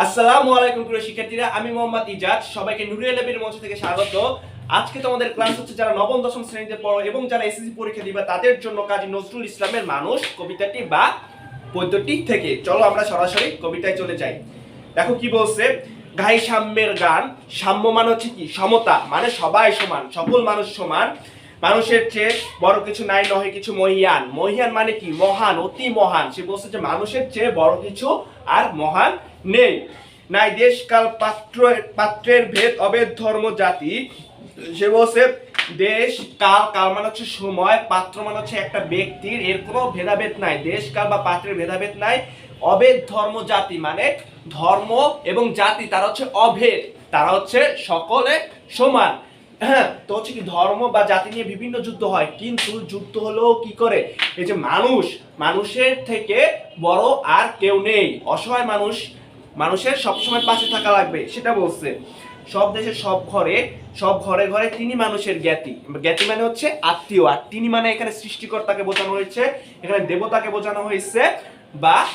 আসসালামু আলাইকুম প্রিয় শিক্ষার্থীরা, আমি মোহাম্মদ ইজাজ সবাইকে মঞ্চ থেকে স্বাগত। আজকে তোমাদের ক্লাস হচ্ছে যারা নবম, দশম শ্রেণীতে পড়ো এবং যারা এসএসসি পরীক্ষা দিবে, তাদের জন্য কাজী নজরুল ইসলামের মানুষ কবিতাটি বা পদ্যটি থেকে। চলো আমরা সরাসরি কবিতায় চলে যাই। দেখো কি বলছে? ঘাই সাম্যের গান সাম্য মানে হচ্ছে কি? সমতা মানে সবাই সমান, সকল মানুষ সমান। মানুষের চেয়ে বড় কিছু নাই, নহে কিছু মহিয়ান। মহিয়ান মানে কি? মহান, অতি মহান। সে বলছে যে মানুষের চেয়ে বড় কিছু আর মহান নেই। নাই, দেশকাল পাত্র পাত্রের ভেদ, অভেদ, ধর্ম, জাতি। সে বলছে দেশ কাল কাল মানে হচ্ছে সময়, পাত্র মানে হচ্ছে একটা ব্যক্তির, এর কোনো ভেদাভেদ নাই। দেশ কাল বা পাত্রের ভেদাভেদ নাই। অভেদ, ধর্ম, জাতি মানে ধর্ম এবং জাতি, তারা হচ্ছে অভেদ। তারা হচ্ছে সকলে সমান। হ্যাঁ তো হচ্ছে কি, ধর্ম বা জাতি নিয়ে বিভিন্ন যুদ্ধ হয়। কিন্তু যুদ্ধ হলেও কি করে? এই যে মানুষ, মানুষের থেকে বড় আর কেউ নেই। অসহায় মানুষ, মানুষের সবসময় পাশে থাকা লাগবে, সেটা বলছে। সব দেশে সব ঘরে সব ঘরে ঘরে তিনি মানুষের জ্ঞাতি। জ্ঞাতি মানে হচ্ছে আত্মীয়। আর তিনি মানে এখানে সৃষ্টিকর্তাকে বোঝানো হয়েছে, এখানে দেবতাকে বোঝানো হয়েছে বা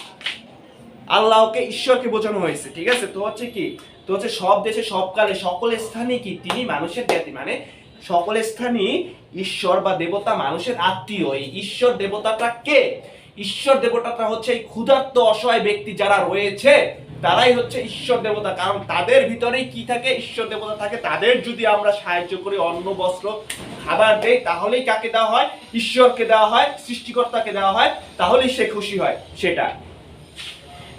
আল্লাহকে, ঈশ্বরকে বোঝানো হয়েছে, ঠিক আছে? তো হচ্ছে কি? তো হচ্ছে সব দেশে, সব কালে, সকল স্থানে কি তিনি মানুষের জ্ঞাতি মানে সকল স্থানই ঈশ্বর বা দেবতা মানুষের আত্মীয়। এই ঈশ্বর দেবতাটা কে? ঈশ্বর দেবতাটা হচ্ছে এই ক্ষুধার্ত, অসহায় ব্যক্তি যারা রয়েছে, তারাই হচ্ছে ঈশ্বর দেবতা। কারণ তাদের ভিতরেই কি থাকে? ঈশ্বর দেবতা থাকে। তাদের যদি আমরা সাহায্য করি, অন্ন, বস্ত্র, খাবার দেই, তাহলেই কাকে দেওয়া হয়? ঈশ্বরকে দেওয়া হয়, সৃষ্টিকর্তাকে দেওয়া হয়, তাহলেই সে খুশি হয়, সেটা।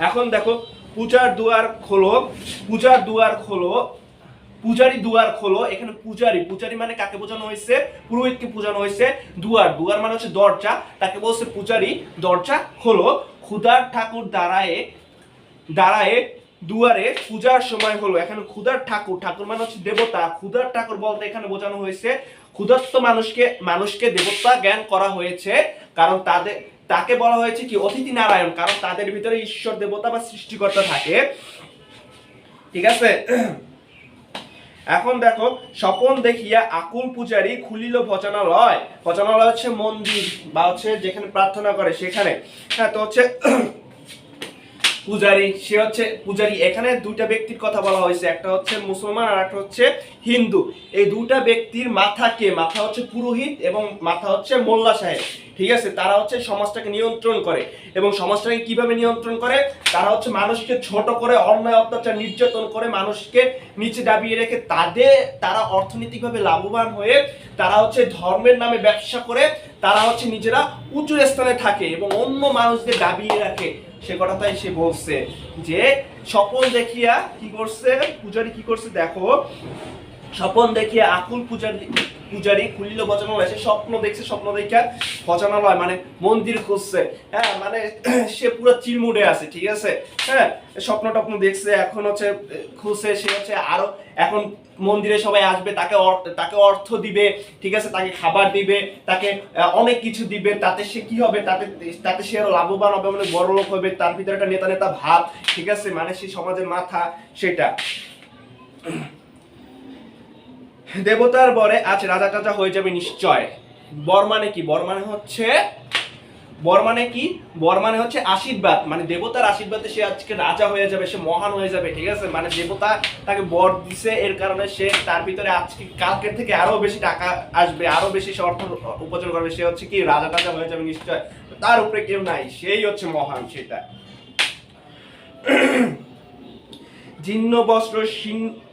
এখন দেখো, পূজার দুয়ার খোলো, পূজার দুয়ার খোলো, পূজারি দুয়ার খোলো, এখানে পূজারি পূজারি মানে কাকে বোঝানো হয়েছে? পুরোহিতকে বোঝানো হয়েছে দুয়ার। দুয়ার মানে হচ্ছে দরজা, তাকে বলছে পূজারি। দরজা খোলো ক্ষুদার ঠাকুর দাঁড়ায় দাঁড়ায় দুয়ারে পূজার সময় হলো। এখানে ক্ষুদার ঠাকুর ঠাকুর মানে হচ্ছে দেবতা। ক্ষুদার ঠাকুর বলতে এখানে বোঝানো হয়েছে, ক্ষুধার্ত মানুষকে মানুষকে দেবতা জ্ঞান করা হয়েছে, কারণ তাদের তাকে বলা হয়েছে কি, অতিথি নারায়ণ, কারণ তাদের ভিতরে ঈশ্বর দেবতা বা সৃষ্টিকর্তা থাকে। ঠিক আছে? এখন দেখো, স্বপন দেখিয়া আকুল পূজারী খুলিল ভজনালয়। ভজনালয় হচ্ছে মন্দির বা হচ্ছে যেখানে প্রার্থনা করে সেখানে। হ্যাঁ তো হচ্ছে পূজারি, সে হচ্ছে পূজারি। এখানে দুইটা ব্যক্তির কথা বলা হয়েছে, একটা হচ্ছে মুসলমান আর একটা হচ্ছে হিন্দু। এই দুইটা ব্যক্তির মাথা কে? মাথা হচ্ছে পুরোহিত এবং মাথা হচ্ছে মোল্লা সাহেব। ঠিক আছে? তারা হচ্ছে সমাজটাকে নিয়ন্ত্রণ করে। এবং সমাজটাকে কীভাবে নিয়ন্ত্রণ করে? তারা হচ্ছে মানুষকে ছোট করে, অন্যায়, অত্যাচার, নির্যাতন করে মানুষকে নিচে দাবিয়ে রেখে তাদের, তারা অর্থনৈতিকভাবে লাভবান হয়ে তারা হচ্ছে ধর্মের নামে ব্যবসা করে তারা হচ্ছে নিজেরা উঁচু স্থানে থাকে এবং অন্য মানুষদের দাবিয়ে রাখে। সে কথাটাই সে বলছে যে, স্বপন দেখিয়া কি করছে? পূজারি কি করছে? দেখো, স্বপন দেখিয়া আকুল পূজারি পূজারি খুলিল বচনালয় সে স্বপ্ন দেখছে, স্বপ্ন দেখিয়া বচনালয় মানে মন্দির খুঁজছে। হ্যাঁ মানে সে পুরো চিরমুড়ে আছে, ঠিক আছে? হ্যাঁ স্বপ্ন টপ্ন দেখছে, এখন হচ্ছে, খুঁজছে, সে হচ্ছে আরও, এখন মন্দিরে সবাই আসবে, তাকে তাকে অর্থ দিবে, ঠিক আছে? তাকে খাবার দিবে, তাকে অনেক কিছু দিবে। তাতে সে কি হবে? তাতে তাতে সে আরও লাভবান হবে মানে বড় লোক হবে। তার ভিতরে একটা নেতা নেতা ভাব, ঠিক আছে? মানে সে সমাজের মাথা, সেটা। দেবতার বরে আজ রাজা টাজা হয়ে যাবে নিশ্চয়। বর মানে কি? বর মানে হচ্ছে বর মানে কি? বর মানে হচ্ছে আশীর্বাদ। মানে দেবতার আশীর্বাদে সে আজকে রাজা হয়ে যাবে, সে মহান হয়ে যাবে, ঠিক আছে? মানে দেবতা তাকে বর দিছে, এর কারণে সে তার ভিতরে আজকে কালকের থেকে আরও বেশি টাকা আসবে, আরও বেশি সে অর্থ উপার্জন করবে। সে হচ্ছে কি, রাজা টাজা হয়ে যাবে নিশ্চয়। তার উপরে কেউ নাই, সেই হচ্ছে মহান সেটা। জীর্ণ বস্ত্র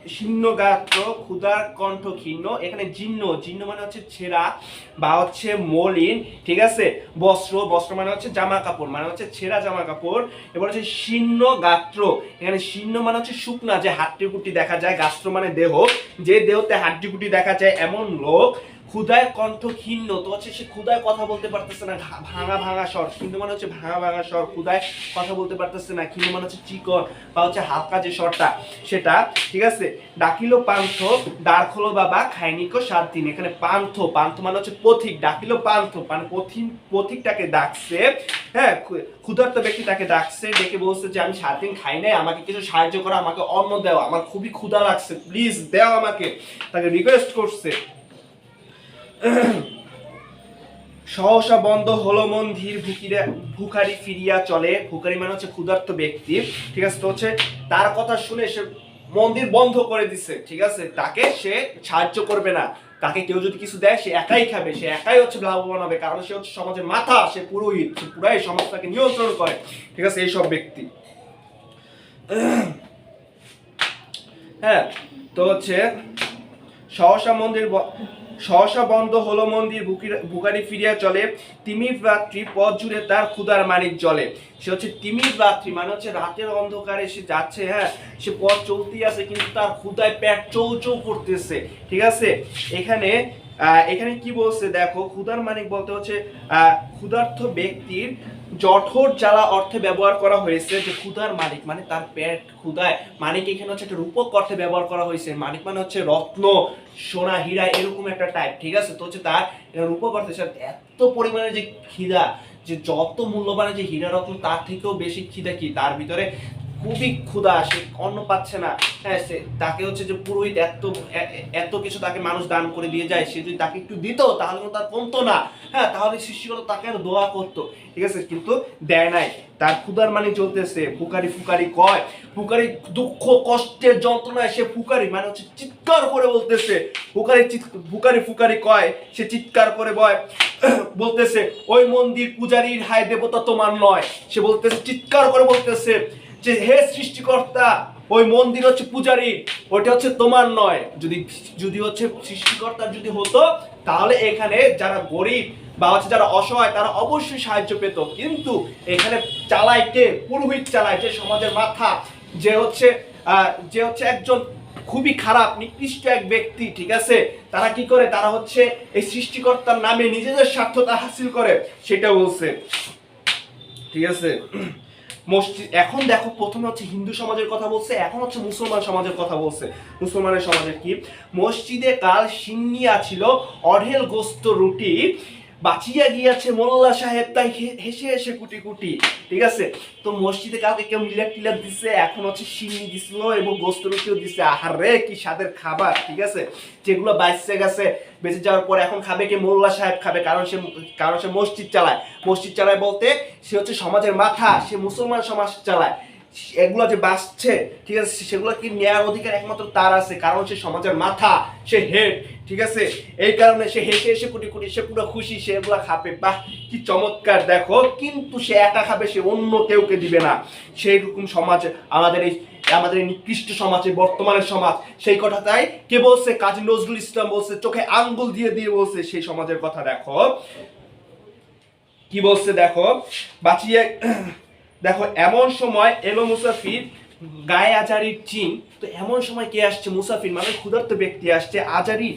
শীর্ণ- শীর্ণ গাত্র ক্ষুদার কণ্ঠ ক্ষীণ এখানে জীর্ণ জীর্ণ মানে হচ্ছে ছেঁড়া বা হচ্ছে মলিন, ঠিক আছে? বস্ত্র বস্ত্র মানে হচ্ছে জামা কাপড় মানে হচ্ছে ছেঁড়া জামা কাপড় এবার হচ্ছে শীর্ণ গাত্র এখানে শিন্ন মানে হচ্ছে শুকনা, যে হাড্ডি গুটি দেখা যায়, গাত্র মানে দেহ, যে দেহতে হাড্ডি গুটি দেখা যায়, এমন লোক ক্ষুদায় কণ্ঠ ক্ষীণ তো হচ্ছে সে ক্ষুদায় কথা বলতে পারতেছে না ভাঙা ভাঙা স্বর কিন্তু মানে হচ্ছে ভাঙা ভাঙা স্বর, ক্ষুদায় কথা বলতে পারতেছে না, ক্ষীণ মানে হচ্ছে চিকন বা হচ্ছে হালকা যে স্বরটা, সেটা, ঠিক আছে? ডাকিলো পান্থ, দ্বার খোলো বাবা খাইনিকো সাত দিন। এখানে পান্থ পান্থ মানে হচ্ছে পথিক, ডাকিলো পান্থ মানে পথিক পথিকটাকে ডাকছে হ্যাঁ ক্ষু- ক্ষুধার্ত ব্যক্তি তাকে ডাকছে, ডেকে বলছে যে, আমি সাত দিন খাই নাই, আমাকে কিছু সাহায্য করো, আমাকে অন্ন দাও, আমার খুবই ক্ষুধা লাগছে প্লিজ দাও আমাকে। তাকে রিকোয়েস্ট করছে। সহসা বন্ধ হলো মন্দির ভুকিরে ভুখারি ফিরিয়া চলে। ভুখারি মানে হচ্ছে ক্ষুধার্ত ব্যক্তি, ঠিক আছে? তো হচ্ছে তার কথা শুনে সে মন্দির বন্ধ করে দিছে, ঠিক আছে? তাকে সে সাহায্য করবে না। তাকে কেউ যদি কিছু দেয়, সে একাই খাবে, সে একাই হচ্ছে লাভবান হবে, কারণ সে হচ্ছে সমাজের মাথা, সে পুরোহিত, সে পুরাই সমাজটাকে নিয়ন্ত্রণ করে, ঠিক আছে? এইসব ব্যক্তি। হ্যাঁ তো হচ্ছে সহসা মন্দির সহসা বন্ধ হলো মন্দির, বুকারি ফিরিয়া চলে। তিমির রাত্রি পথ জুড়ে তার ক্ষুদার মানিক জলে সে হচ্ছে তিমির রাত্রি মানে হচ্ছে রাতের অন্ধকারে সে যাচ্ছে হ্যাঁ? সে পথ চলতেই আছে, কিন্তু তার ক্ষুদায় পেট চৌ চৌ করতেছে, ঠিক আছে? এখানে এখানে কি বলছে? দেখো ক্ষুদার মানিক বলতে হচ্ছে ক্ষুধার্থ ব্যক্তির জঠর জ্বালা অর্থে ব্যবহার করা হয়েছে যে ক্ষুধার মালিক মানে তার পেট ক্ষুধায়। মানিক এখানে হচ্ছে একটা রূপক অর্থে ব্যবহার করা হয়েছে। মানিক মানে হচ্ছে রত্ন, সোনা, হীরা এরকম একটা টাইপ ঠিক আছে? তো হচ্ছে তার রূপক অর্থে এত পরিমাণে যে খিদা যে যত মূল্যবান যে হীরা রত্ন, তার থেকেও বেশি খিদা কি? তার ভিতরে খুবই ক্ষুধা, সে অন্ন পাচ্ছে না। হ্যাঁ সে তাকে হচ্ছে যে পুরোহিত এত এত কিছু তাকে মানুষ দান করে দিয়ে যায়, সে যদি তাকে একটু দিত, তাহলে তার কমতো না। হ্যাঁ তাহলে সৃষ্টিকর্তা তাকে আরও দোয়া করতো। ঠিক আছে? কিন্তু দেয় নাই। তার ক্ষুধার মানে চলতেছে ফুকারি ফুকারি কয় ফুকারি দুঃখ, কষ্টের যন্ত্রণায় সে ফুকারি মানে হচ্ছে চিৎকার করে বলতেছে। ফুকারি ফুকারি ফুকারি কয়, সে চিৎকার করে বয়, বলতেছে, ওই মন্দির পূজারীর হায় দেবতা তোমার নয়। সে বলতেছে, চিৎকার করে বলতেছে যে হে সৃষ্টিকর্তা, ওই মন্দির হচ্ছে পূজারী, ওইটা হচ্ছে তোমার নয়। যদি যদি হচ্ছে সৃষ্টিকর্তার যদি হতো, তাহলে এখানে যারা গরিব বা হচ্ছে যারা অসহায়, তারা অবশ্যই সাহায্য পেত। কিন্তু এখানে চালায় কে? পুরোহিত চালায়, যে সমাজের মাথা, যে হচ্ছে যে হচ্ছে একজন খুবই খারাপ, নিকৃষ্ট এক ব্যক্তি, ঠিক আছে? তারা কি করে? তারা হচ্ছে এই সৃষ্টিকর্তার নামে নিজেদের স্বার্থতা হাসিল করে সেটা বলছে। ঠিক আছে? মসজিদ এখন দেখো প্রথমে হচ্ছে হিন্দু সমাজের কথা বলছে, এখন হচ্ছে মুসলমান সমাজের কথা বলছে। মুসলমানের সমাজের কি? মসজিদে কাল সিন্নিয়া ছিল, অঢেল গোস্ত রুটি বাঁচিয়া গিয়াছে মোল্লা সাহেব, তাই হেসে হেসে কুটি কুটি। ঠিক আছে? তো মসজিদে কালকে কেউ মিলার টিলার দিছে, এখন হচ্ছে সিন্নি দিছিল এবং গোস্ত রুটিও দিছে। আহারে, কি স্বাদের খাবার, ঠিক আছে? যেগুলো বাইসে গেছে, বেঁচে যাওয়ার পর এখন খাবে কি মোল্লা সাহেব খাবে, কারণ সে কারণ সে মসজিদ চালায়। মসজিদ চালায় বলতে, সে হচ্ছে সমাজের মাথা, সে মুসলমান সমাজ চালায়। এগুলো যে বাঁচছে, ঠিক আছে? সেগুলো কি নেয়ার অধিকার একমাত্র তার আছে, কারণ সে সমাজের মাথা, সে হেড। ঠিক আছে? এই কারণে সে হেসে হেসে কুটি কুটি, সে পুরো খুশি, সে এগুলো খাবে বাহ, কি চমৎকার, দেখো। কিন্তু সে একা খাবে, সে অন্য কেউকে দিবে না। সেই রকম সমাজ আমাদের এই আমাদের এই নিকৃষ্ট সমাজে, বর্তমানের সমাজ, সেই কথাটাই কে বলছে? কাজী নজরুল ইসলাম বলছে, চোখে আঙ্গুল দিয়ে দিয়ে বলছে। সেই সমাজের কথা দেখো। কি বলছে দেখো? বাঁচিয়ে, দেখো, এমন সময় এলো মুসাফির গায়ে আজারির চিন তো এমন সময় কে আসছে? মুসাফির মানে ক্ষুধার্ত ব্যক্তি আসছে। আজারি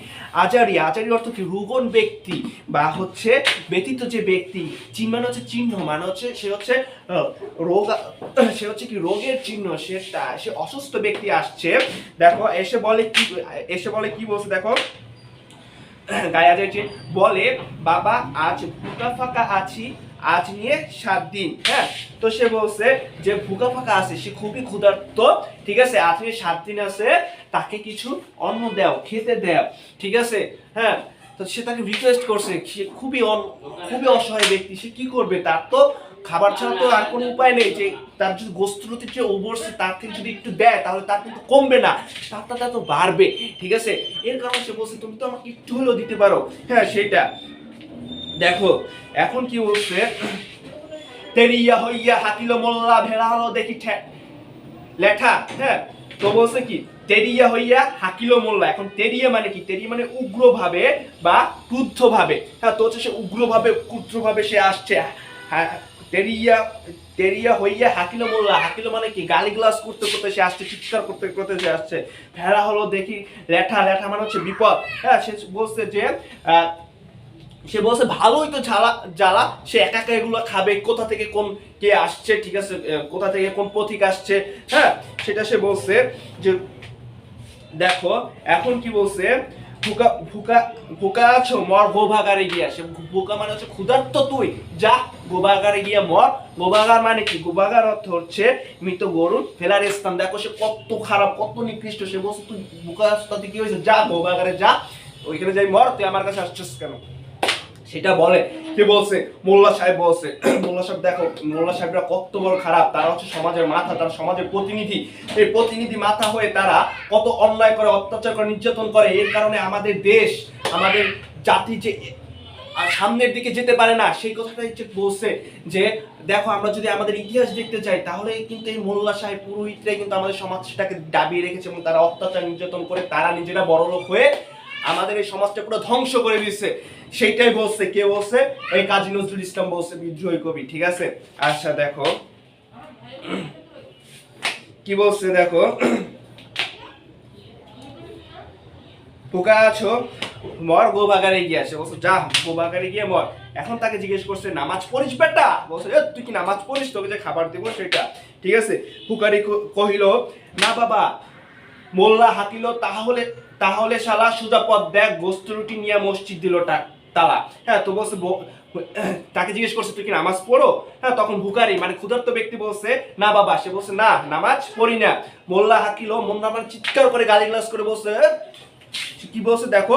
আজারি আজারি অর্থ কি? রুগন ব্যক্তি বা হচ্ছে ব্যতীত যে ব্যক্তি। চিন মানে হচ্ছে চিহ্ন মানে হচ্ছে সে হচ্ছে রোগ, সে হচ্ছে কি? রোগের চিহ্ন, সে সে অসুস্থ ব্যক্তি আসছে। দেখো, এসে বলে কি, এসে বলে কি বলছে দেখো? গায়ে চিন বলে, বাবা, আজ ফুকা ফাঁকা আছি আজ নিয়ে সাত দিন হ্যাঁ? তো সে বলছে যে ভুকা ফাঁকা আছে, সে খুবই ক্ষুধার্ত, ঠিক আছে? আজ নিয়ে সাত দিন আছে, তাকে কিছু অন্ন দেও, খেতে দেও, ঠিক আছে? হ্যাঁ? তো সে তাকে রিকোয়েস্ট করছে, সে খুবই খুবই অসহায় ব্যক্তি, সে কি করবে? তার তো খাবার ছাড়া তো আর কোনো উপায় নেই যে তার যদি গোস্ত্রতির যে ওভরসে তার থেকে যদি একটু দেয়, তাহলে তার কিন্তু কমবে না, তার তাটা তো বাড়বে, ঠিক আছে? এর কারণে সে বলছে, তুমি তো আমাকে একটু হলেও দিতে পারো। হ্যাঁ সেটা দেখো, এখন কি বলছে? তেরিয়া হইয়া হাতিল মোল্লা ভেড়া হলো দেখি লেঠা হ্যাঁ? তো বলছে কি তেরিয়া হইয়া হাকিল মোল্লা। এখন তেরিয়া মানে কি? তেরিয়া মানে উগ্রভাবে বা ক্রুদ্ধভাবে। হ্যাঁ তো হচ্ছে সে উগ্রভাবে, ক্রুদ্ধভাবে সে আসছে। হ্যাঁ তেরিয়া তেরিয়া হইয়া হাকিল মোল্লা। হাকিল মানে কি? গালি গ্লাস করতে করতে সে আসছে, চিৎকার করতে করতে সে আসছে। ভেড়া হলো দেখি লেঠা লেঠা মানে হচ্ছে বিপদ। হ্যাঁ সে বলছে যে সে বলছে, ভালোই তো জ্বালা জ্বালা। সে একা একা এগুলো খাবে, কোথা থেকে কোন কে আসছে, ঠিক আছে কোথা থেকে কোন পথিক আসছে? হ্যাঁ সেটা সে বলছে যে, দেখো, এখন কি বলছে, ভুকা ভুকা ভুকা আছো, মর, গোভাগারে গিয়া সে ভুকা মানে হচ্ছে ক্ষুধার্ত তুই। যা, গোভাগারে গিয়া মর। গোভাগার মানে কি? গোভাগার অর্থ হচ্ছে মৃত গরুর ফেলার স্থান। দেখো সে কত খারাপ, কত নিকৃষ্ট। সে বলছে, তুই বুকা তাতে কি হয়েছে? যা, গোভাগারে যা। ওইখানে যাই মর, তুই আমার কাছে আসছিস কেন? সেটা বলে। কে বলছে? মোল্লা সাহেব বলছে। মোল্লা সাহেব দেখো, মোল্লা সাহেবরা কত বড় খারাপ। তারা হচ্ছে সমাজের মাথা, তারা সমাজের প্রতিনিধি। এই প্রতিনিধি মাথা হয়ে তারা কত অন্যায় করে, অত্যাচার করে, নির্যাতন করে। এর কারণে আমাদের দেশ, আমাদের জাতি যে সামনের দিকে যেতে পারে না, সেই কথাটাই হচ্ছে বলছে যে, দেখো, আমরা যদি আমাদের ইতিহাস দেখতে চাই, তাহলে কিন্তু এই মোল্লা সাহেব পুরোহিতরাই কিন্তু আমাদের সমাজ সেটাকে দাবিয়ে রেখেছে এবং তারা অত্যাচার, নির্যাতন করে তারা নিজেরা বড়লোক হয়ে আমাদের এই সমাজটা পুরো ধ্বংস করে দিচ্ছে সেইটাই বলছে কে বলছে? এই কাজী নজরুল ইসলাম বলছে বিদ্রোহী কবি ঠিক আছে? আচ্ছা দেখো। কি বলছে দেখো? পোকা আছো? মর গোবাগারে গিয়ে আসে। বলছে যা গোবাগারে গিয়ে মর। এখন তাকে জিজ্ঞেস করছে নামাজ পড়িস বেটা? বলছে "এ, তুই কি নামাজ পড়িস? তোকে যে খাবার দেবো সেটা। ঠিক আছে? হুকারি কহিল না বাবা মোল্লা হাকিল তাহলে তাহলে শালা সুজা পথ দেখ গোস্ত রুটি নিয়ে মসজিদ দিল তালা। হ্যাঁ তো বলছে তাকে জিজ্ঞেস করছে তুই কি নামাজ পড়ো? হ্যাঁ তখন ভুকারি মানে ক্ষুধার্ত ব্যক্তি বলছে না বাবা। সে বলছে না নামাজ পড়ি না। মোল্লা হাকিল মোল্লা মানে চিৎকার করে গালি গ্লাস করে "এ, কি বলছে দেখো?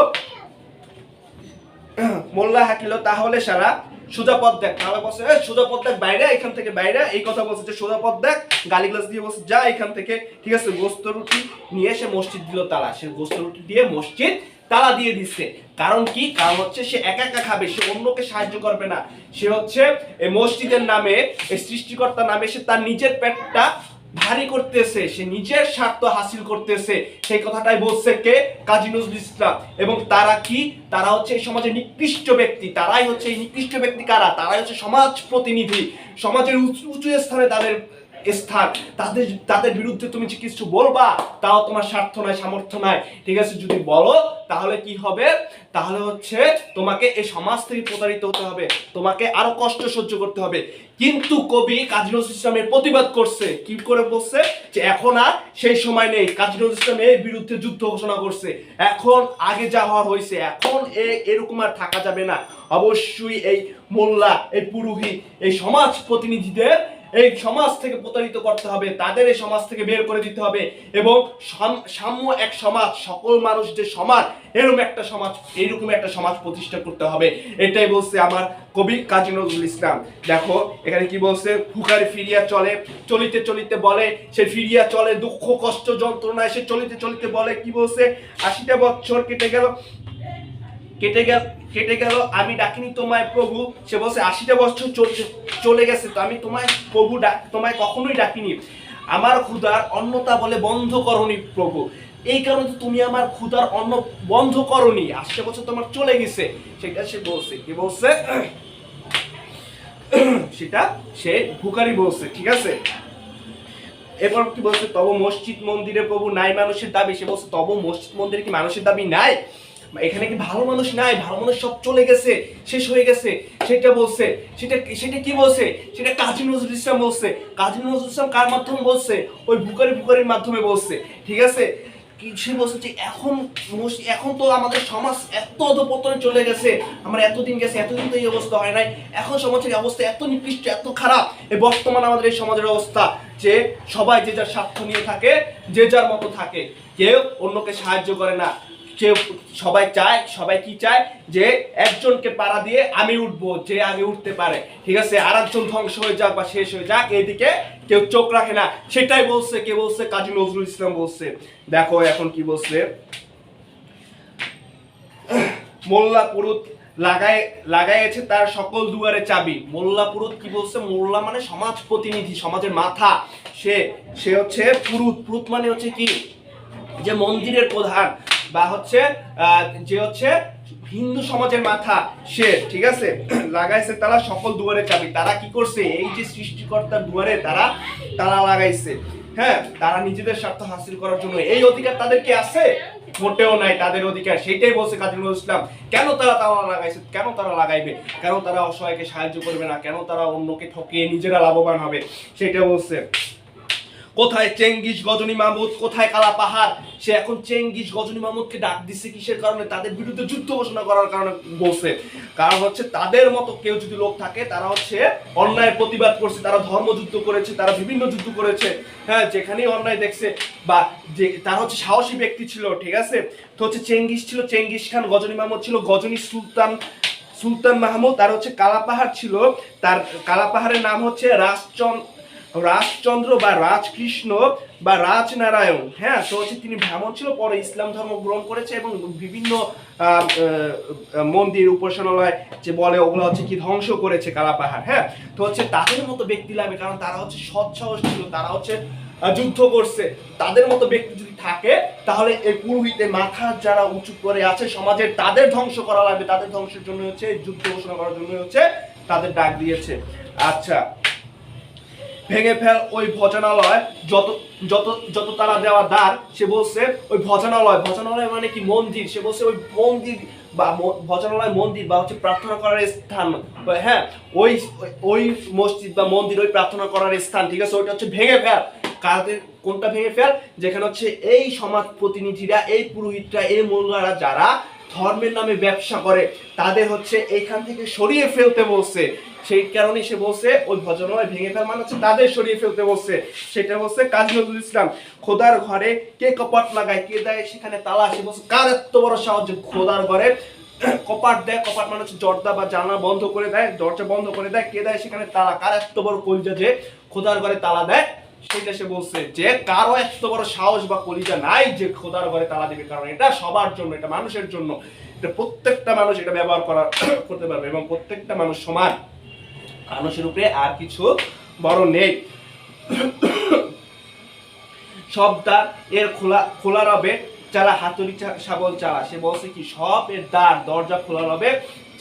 মোল্লা হাকিল তাহলে সারা সোজা পথ দেখ। বলছে "এই, সোজা দেখ বাইরে এখান থেকে বাইরে। এই কথা বলছে যে সোজা দেখ গালি গ্লাস দিয়ে বলছে যা এখান থেকে। ঠিক আছে গোস্ত রুটি নিয়ে সে মসজিদ দিল তালা সে গোস্ত রুটি দিয়ে মসজিদ তালা দিয়ে দিচ্ছে। কারণ কি? কারণ হচ্ছে সে একা একা খাবে সে অন্যকে সাহায্য করবে না। সে হচ্ছে এই মসজিদের নামে এই সৃষ্টিকর্তার নামে সে তার নিজের পেটটা ভারী করতেছে, সে নিজের স্বার্থ হাসিল করতেছে। সেই কথাটাই বলছে কে? কাজী নজরুল ইসলাম। এবং তারা কি? তারা হচ্ছে এই সমাজের নিকৃষ্ট ব্যক্তি। তারাই হচ্ছে এই নিকৃষ্ট ব্যক্তি কারা? তারাই হচ্ছে সমাজ প্রতিনিধি। সমাজের উঁচু স্থানে তাদের স্থান। তাদের তাদের বিরুদ্ধে তুমি যে কিছু বলবা, তাও তোমার স্বার্থ নাই, সামর্থ্য নাই। ঠিক আছে, যদি বলো, তাহলে কি হবে? তাহলে হচ্ছে তোমাকে এই সমাজ থেকে প্রতারিত হতে হবে। তোমাকে আরও কষ্ট সহ্য করতে হবে। কিন্তু কবি কাজী নজরুল ইসলামের প্রতিবাদ করছে। কি করে বলছে? যে এখন আর সেই সময় নেই। কাজী নজরুল ইসলাম এর বিরুদ্ধে যুদ্ধ ঘোষণা করছে। এখন আগে যা হওয়ার হয়েছে, এখন এ, এরকম আর থাকা যাবে না। অবশ্যই এই মোল্লা, এই পুরোহিত, এই সমাজ প্রতিনিধিদের এই সমাজ থেকে প্রতারিত করতে হবে, তাদের এই সমাজ থেকে বের করে দিতে হবে এবং সাম্য এক সমাজ সকল মানুষ যে সমাজ, এরকম একটা সমাজ, এইরকম একটা সমাজ প্রতিষ্ঠা করতে হবে। এটাই বলছে আমার কবি কাজী নজরুল ইসলাম। দেখো, এখানে কি বলছে? ফুকারে ফিরিয়া চলে, চলিতে চলিতে বলে, সে ফিরিয়া চলে, দুঃখ, কষ্ট, যন্ত্রণায় সে চলিতে চলিতে বলে, কি বলছে? আশিটা বছর কেটে গেল কেটে গেল কেটে গেল, আমি ডাকিনি তোমায় প্রভু। সে বলছে, আশিটা বছর চলে গেছে, তো আমি তোমায় প্রভু ডাক, তোমায় কখনোই ডাকিনি। আমার ক্ষুধার অন্নতা বলে বন্ধ করনি প্রভু। এই কারণে তুমি আমার ক্ষুধার অন্ন বন্ধ করনি। আশিটা বছর তোমার চলে গেছে। সেটা সে বলছে, কি বলছে? সেটা সে ভুকারি বলছে, ঠিক আছে? এরপর কি বলছে, তব মসজিদ মন্দিরে প্রভু নাই মানুষের দাবি। সে বলছে, তব মসজিদ মন্দিরে কি মানুষের দাবি নাই? এখানে কি ভালো মানুষ নাই? ভালো মানুষ সব চলে গেছে, শেষ হয়ে গেছে। সেটা বলছে, সেটা সেটা কি বলছে? সেটা কাজী নজরুল ইসলাম বলছে। কাজী নজরুল ইসলাম কার মাধ্যমে বলছে? ওই বুকারি বুকারির মাধ্যমে বলছে। ঠিক আছে? সে বলছে যে এখন এখন তো আমাদের সমাজ এত অধপতনে চলে গেছে। আমরা এতদিন গেছে, এতদিন তো এই অবস্থা হয় নাই। এখন সমাজের অবস্থা এত নিকৃষ্ট, এত খারাপ। এই বর্তমান আমাদের এই সমাজের অবস্থা যে সবাই যে যার স্বার্থ নিয়ে থাকে, যে যার মতো থাকে, কেউ অন্যকে সাহায্য করে না। কেউ সবাই চায়, সবাই কি চায়? যে একজনকে পাড়া দিয়ে আমি উঠবো, যে আগে উঠতে পারে। ঠিক আছে? আর একজন ধ্বংস হয়ে যাক বা শেষ হয়ে যাক, এদিকে কেউ চোখ রাখে না। সেটাই বলছে, কে বলছে? কাজী নজরুল ইসলাম বলছে। দেখো এখন কি বলছে। মোল্লা পুরুত লাগায় লাগাইছে তার সকল দুয়ারে চাবি। মোল্লা পুরুত কি বলছে? মোল্লা মানে সমাজ প্রতিনিধি, সমাজের মাথা। সে সে হচ্ছে পুরুত। পুরুত মানে হচ্ছে কি? যে মন্দিরের প্রধান। বা হচ্ছে যে হচ্ছে হিন্দু সমাজের মাথা সে, ঠিক আছে? লাগাইছে তারা সকল দুয়ারে চাবি। তারা কি করছে? এই যে সৃষ্টিকর্তার দুয়ারে তারা তারা লাগাইছে। হ্যাঁ? তারা নিজেদের স্বার্থ হাসিল করার জন্য। এই অধিকার তাদেরকে আছে? মোটেও নাই, তাদের অধিকার। সেটাই বলছে কাজী নজরুল ইসলাম। কেন তারা তালা লাগাইছে? কেন তারা লাগাইবে? কেন তারা অসহায়কে সাহায্য করবে না? কেন তারা অন্যকে ঠকিয়ে নিজেরা লাভবান হবে? সেটা বলছে। কোথায় চেঙ্গিস গজনী মাহমুদ, কোথায় কালা পাহাড়? সে এখন চেঙ্গিস গজনী মাহমুদকে ডাক দিচ্ছে কিসের কারণে? তাদের বিরুদ্ধে যুদ্ধ ঘোষণা করার কারণে বলছে। কারণ হচ্ছে তাদের মতো কেউ যদি লোক থাকে, তারা হচ্ছে অন্যায়ের প্রতিবাদ করছে, তারা ধর্মযুদ্ধ করেছে, তারা বিভিন্ন যুদ্ধ করেছে। হ্যাঁ যেখানেই অন্যায় দেখছে বা যে, তারা হচ্ছে সাহসী ব্যক্তি ছিল, ঠিক আছে? তো হচ্ছে চেঙ্গিস ছিল, চেঙ্গিস খান, গজনী মাহমুদ ছিল, গজনী সুলতান সুলতান মাহমুদ আর হচ্ছে কালাপাহাড় ছিল। তার কালাপাহাড়ের নাম হচ্ছে রাজচন্দ্র রাজচন্দ্র বা রাজকৃষ্ণ বা রাজনারায়ণ হ্যাঁ? তো হচ্ছে তিনি ব্রাহ্মণ ছিল, পরে ইসলাম ধর্ম গ্রহণ করেছে এবং বিভিন্ন মন্দির, উপাসনালয় যে বলে, ওগুলো হচ্ছে কি ধ্বংস করেছে কালাপাহাড় হ্যাঁ? তো হচ্ছে তাদের মতো ব্যক্তি লাগবে কারণ তারা হচ্ছে সৎ সাহস ছিল, তারা হচ্ছে যুদ্ধ করছে। তাদের মতো ব্যক্তি যদি থাকে, তাহলে এই পুরোহিতে মাথা যারা উঁচু করে আছে সমাজের, তাদের ধ্বংস করা লাগবে। তাদের ধ্বংসের জন্য হচ্ছে, যুদ্ধ ঘোষণা করার জন্য হচ্ছে, তাদের ডাক দিয়েছে। আচ্ছা ভেঙে ফেল ওই ভজনালয়, যত যত যত তারা দেওয়া দ্বার, সে বলছে ওই ভজনালয় ভজনালয় মানে কি মন্দির? সে বলছে ওই মন্দির বা ভজনালয় মন্দির বা হচ্ছে প্রার্থনা করার স্থান। হ্যাঁ ওই ওই মসজিদ বা মন্দির ওই প্রার্থনা করার স্থান, ঠিক আছে? ওইটা হচ্ছে ভেঙে ফেল। কাদের, কোনটা ভেঙে ফেল? যেখানে হচ্ছে এই সমাজ প্রতিনিধিরা, এই পুরোহিতরা, এই মোল্লারা যারা ধর্মের নামে ব্যবসা করে, তাদের হচ্ছে এইখান থেকে সরিয়ে ফেলতে বলছে। সেই কারণে সে বলছে, ওই ভজনালয় ভেঙে ফেল মানে হচ্ছে তাদের সরিয়ে ফেলতে বলছে। সেটা বলছে কাজী নজরুল ইসলাম। খোদার ঘরে কে কপাট লাগায়, কে দেয় সেখানে তালা, সে বলছে, কার এত বড় সাহায্য খোদার ঘরে কপাট দেয়? কপাট মানে হচ্ছে দরজা বা জানলা বন্ধ করে দেয়, দরজা বন্ধ করে দেয়। কে দেয় সেখানে তালা? কার এত বড় কলিজা যে খোদার ঘরে তালা দেয়? সেটা সে বলছে যে, কারও এত বড় সাহস বা কলিজা নাই যে খোদার ঘরে তালা দিবে। কারণ এটা সবার জন্য, এটা মানুষের জন্য। এটা প্রত্যেকটা মানুষ এটা ব্যবহার করা করতে পারবে এবং প্রত্যেকটা মানুষ সমান। মানুষের উপরে আর কিছু বড় নেই। সব দ্বার এর খোলা খোলা রবে, চালা হাতুড়ি শাবল চালা। সে বলছে কি, সব এর দ্বার, দরজা খোলা রবে,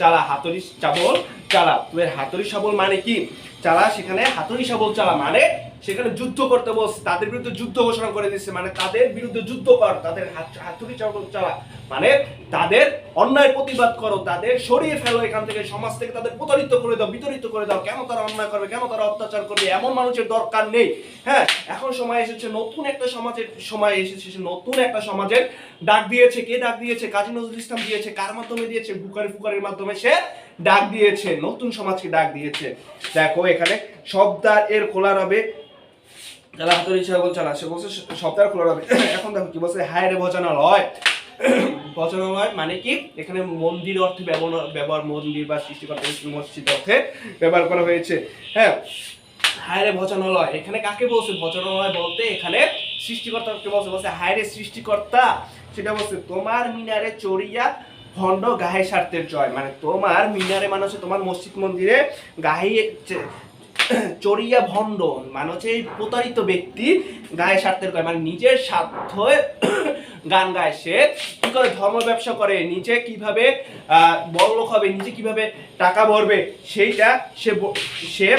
চালা হাতুড়ি শাবল চালা। তো এর হাতুড়ি শাবল মানে কি? চালা সেখানে হাতুড়ি শাবল চালা মানে সেখানে যুদ্ধ করতে বলছে তাদের বিরুদ্ধে যুদ্ধ ঘোষণা করে দিচ্ছে মানে তাদের বিরুদ্ধে যুদ্ধ কর, তাদের হাত- হাতুড়ি চালা। মানে তাদের অন্যায় প্রতিবাদ করো, তাদের সরিয়ে ফেলো এখান থেকে, সমাজ থেকে তাদের প্রতারিত করে দাও বিতরিত করে দাও। কেন তারা অন্যায় করবে, কেন তারা অত্যাচার করবে, এমন মানুষের দরকার নেই। হ্যাঁ এখন সময় এসেছে, নতুন একটা সমাজের সময় এসেছে নতুন একটা সমাজের ডাক দিয়েছে। কে ডাক দিয়েছে? কাজী নজরুল ইসলাম দিয়েছে, কার মাধ্যমে দিয়েছে? বুকারি ফুকারির মাধ্যমে সে ডাক দিয়েছে, নতুন সমাজকে ডাক দিয়েছে। দেখো এখানে শব্দার এর খোলা রবে যারা হাতের ইচ্ছা বলছে না সে বলছে সপ্তাহ খোলা রবে এখন দেখো কি বলছে হায় রে ভজনালয়। ভজনালয় মানে কি? এখানে মন্দির অর্থে ব্যবহার ব্যবহার, মন্দির বা সৃষ্টিকর্তা মসজিদ অর্থে ব্যবহার করা হয়েছে। হ্যাঁ? হায় রে ভজনালয়। এখানে কাকে বলছে? ভজনালয় বলতে এখানে সৃষ্টিকর্তাকে বলছে। বলছে হায় রে সৃষ্টিকর্তা। সেটা বলছে, তোমার মিনারে চড়িয়া ভণ্ড গাহে স্বার্থের জয়। মানে তোমার মিনারে মানে তোমার মসজিদ মন্দিরে গাহে চড়িয়া ভণ্ড মানে হচ্ছে এই প্রতারিত ব্যক্তি গায়ে স্বার্থের করে মানে নিজের স্বার্থ গান গায় সে। কি করে ধর্ম ব্যবসা করে? নিজে কীভাবে বড়লোক হবে, নিজে কীভাবে টাকা ভরবে? সেইটা সে সে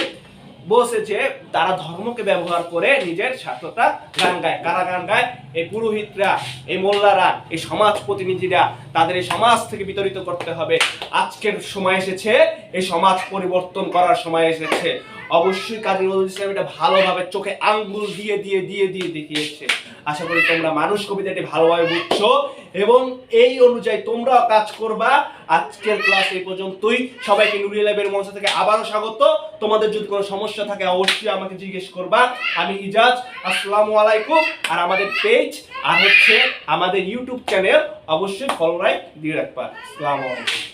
বলছে যে তারা ধর্মকে ব্যবহার করে নিজের স্বার্থটা গান গায়। কারা গান গায়? এই পুরোহিতরা, এই মোল্লারা, এই সমাজ প্রতিনিধিরা। তাদের এই সমাজ থেকে বিতরিত করতে হবে। আজকের সময় এসেছে, এই সমাজ পরিবর্তন করার সময় এসেছে। অবশ্যই কাজী নজরুল ইসলাম এটা ভালোভাবে চোখে আঙ্গুল দিয়ে দিয়ে দিয়ে দিয়ে দেখিয়েছে। আশা করি তোমরা মানুষ কবিতাটি ভালোভাবে বুঝছ এবং এই অনুযায়ী তোমরাও কাজ করবা। আজকের ক্লাস এই পর্যন্তই। সবাইকে নুরিয়া ল্যাবের মঞ্চ থেকে আবারও স্বাগত। তোমাদের যদি কোনো সমস্যা থাকে অবশ্যই আমাকে জিজ্ঞেস করবা। আমি ইজাজ, আসসালামু আলাইকুম। আর আমাদের পেজ, আর হচ্ছে আমাদের ইউটিউব চ্যানেল অবশ্যই ফলো রাইট দিয়ে রাখবা। আসসালামু আলাইকুম।